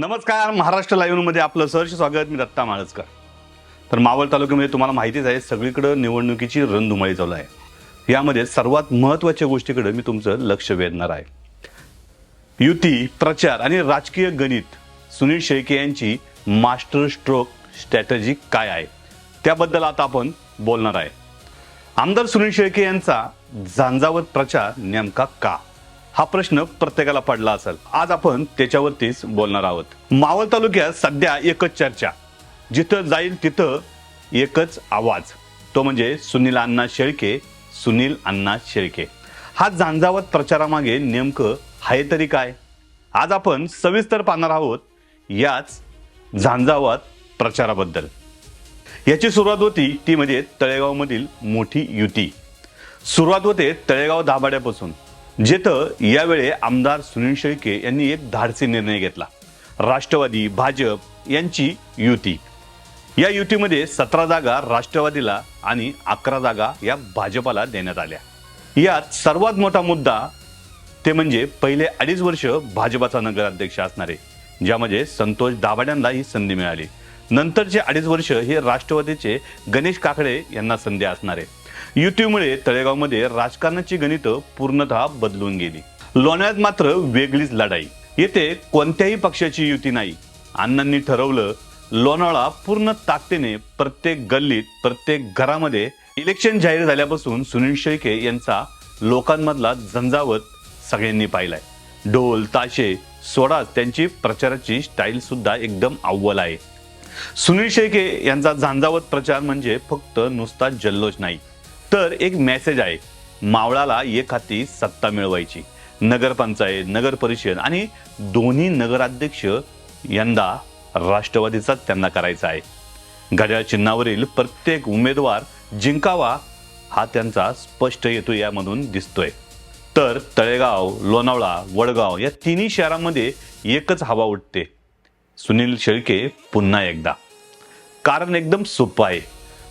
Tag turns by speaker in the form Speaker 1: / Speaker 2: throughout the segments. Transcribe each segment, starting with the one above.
Speaker 1: नमस्कार महाराष्ट्र लाईव्हमध्ये आपलं सहर्ष स्वागत मी दत्ता माळजकर तर मावळ तालुक्यामध्ये तुम्हाला माहितीच आहे सगळीकडं निवडणुकीची रणधुमाळी चालू आहे. यामध्ये सर्वात महत्त्वाच्या गोष्टीकडे मी तुमचं लक्ष वेधणार आहे. युती प्रचार आणि राजकीय गणित सुनील शेळके यांची मास्टर स्ट्रोक स्ट्रॅटजी काय आहे? त्याबद्दल आता आपण बोलणार आहे. आमदार सुनील शेळके यांचा झांजावत प्रचार नेमका का? हा प्रश्न प्रत्येकाला पडला असेल. आज आपण त्याच्यावरतीच बोलणार आहोत. मावळ तालुक्यात सध्या एकच चर्चा. जिथं जाईल तिथं एकच आवाज. तो म्हणजे सुनील अण्णा शेळके सुनील अण्णा शेळके. हा झांजावत प्रचारामागे नेमकं आहे तरी काय? आज आपण सविस्तर पाहणार आहोत याच झांझावत प्रचाराबद्दल. याची सुरुवात होती ती म्हणजे तळेगावमधील मोठी युती. सुरुवात होते तळेगाव दाभाड्यापासून जेथं यावेळी आमदार सुनील शेळके यांनी एक धाडसी निर्णय घेतला. राष्ट्रवादी भाजप यांची युती. या युतीमध्ये सतरा जागा राष्ट्रवादीला आणि अकरा जागा या भाजपाला देण्यात आल्या. यात सर्वात मोठा मुद्दा ते म्हणजे पहिले अडीच वर्ष भाजपाचा नगराध्यक्ष असणारे ज्यामध्ये संतोष दाभाड्यांना ही संधी मिळाली. नंतरचे अडीच वर्ष हे राष्ट्रवादीचे गणेश काकडे यांना संधी असणारे युतीमुळे तळेगावमध्ये राजकारणाची गणितं पूर्णतः बदलून गेली. लोण्यात मात्र वेगळीच लढाई. येथे कोणत्याही पक्षाची युती नाही. अण्णांनी ठरवलं लोणावळा पूर्ण ताकदीने प्रत्येक गल्लीत प्रत्येक घरामध्ये इलेक्शन जाहीर झाल्यापासून सुनील शेळके यांचा लोकांमधला झंझावत सगळ्यांनी पाहिलाय. ढोल ताशे सोडाच त्यांची प्रचाराची स्टाईल सुद्धा एकदम अव्वल आहे. सुनील शेळके यांचा झांजावत प्रचार म्हणजे फक्त नुसता जल्लोष नाही तर एक मेसेज आहे मावळाला एक सत्ता मिळवायची. नगरपंचायत नगर परिषद आणि दोन्ही नगराध्यक्ष यंदा राष्ट्रवादीचाच त्यांना करायचा आहे. घड्याळ चिन्हावरील प्रत्येक उमेदवार जिंकावा हा त्यांचा स्पष्ट हेतू यामधून दिसतोय. तर तळेगाव लोणावळा वडगाव या तिन्ही शहरांमध्ये एकच हवा उठते. सुनील शेळके पुन्हा एकदा. कारण एकदम सोपं आहे.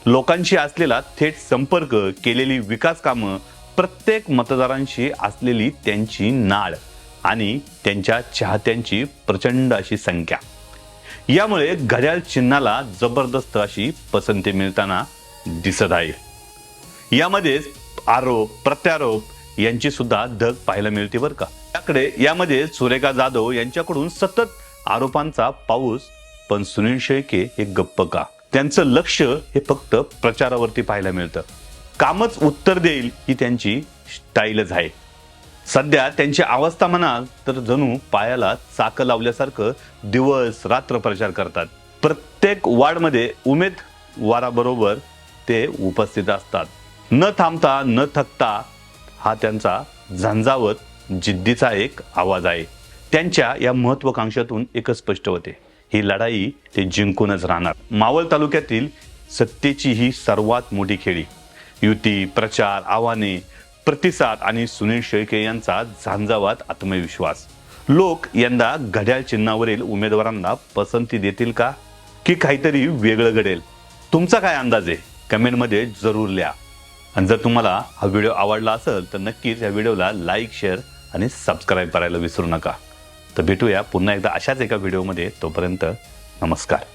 Speaker 1: लोकांशी असलेला थेट संपर्क केलेली विकास कामं प्रत्येक मतदारांशी असलेली त्यांची नाळ आणि त्यांच्या चाहत्यांची प्रचंड अशी संख्या. यामुळे घड्याळ चिन्हाला जबरदस्त अशी पसंती मिळताना दिसत आहे. यामध्येच आरोप प्रत्यारोप यांची सुद्धा धग पाहायला मिळते बरं का? त्याकडे यामध्ये सुरेखा जाधव यांच्याकडून सतत आरोपांचा पाऊस पण सुनील शेळके हे गप्प का? त्यांचं लक्ष हे फक्त प्रचारावरती पाहायला मिळतं. कामच उत्तर देईल ही त्यांची स्टाईलच आहे. सध्या त्यांची अवस्था म्हणाल तर जणू पायाला चाकं लावल्यासारखं दिवस रात्र प्रचार करतात. प्रत्येक वार्डमध्ये उमेदवाराबरोबर ते उपस्थित असतात. न थांबता न थकता हा त्यांचा झंझावत जिद्दीचा एक आवाज आहे. त्यांच्या या महत्वाकांक्षातून एकच स्पष्ट होते. ही लढाई ते जिंकूनच राहणार. मावळ तालुक्यातील सत्तेची ही सर्वात मोठी खेळी. युती प्रचार आव्हाने प्रतिसाद आणि सुनील शेळके यांचा झांजावात आत्मविश्वास. लोक यंदा घड्याळ चिन्हावरील उमेदवारांना पसंती देतील का? की काहीतरी वेगळं घडेल? तुमचा काय अंदाज आहे? कमेंटमध्ये जरूर लिहा. आणि जर तुम्हाला हा व्हिडिओ आवडला असेल तर नक्कीच या व्हिडिओला लाईक शेअर आणि सबस्क्राईब करायला विसरू नका. तर भेटूया पुन्हा एकदा अशाच एका व्हिडिओमध्ये. तोपर्यंत नमस्कार.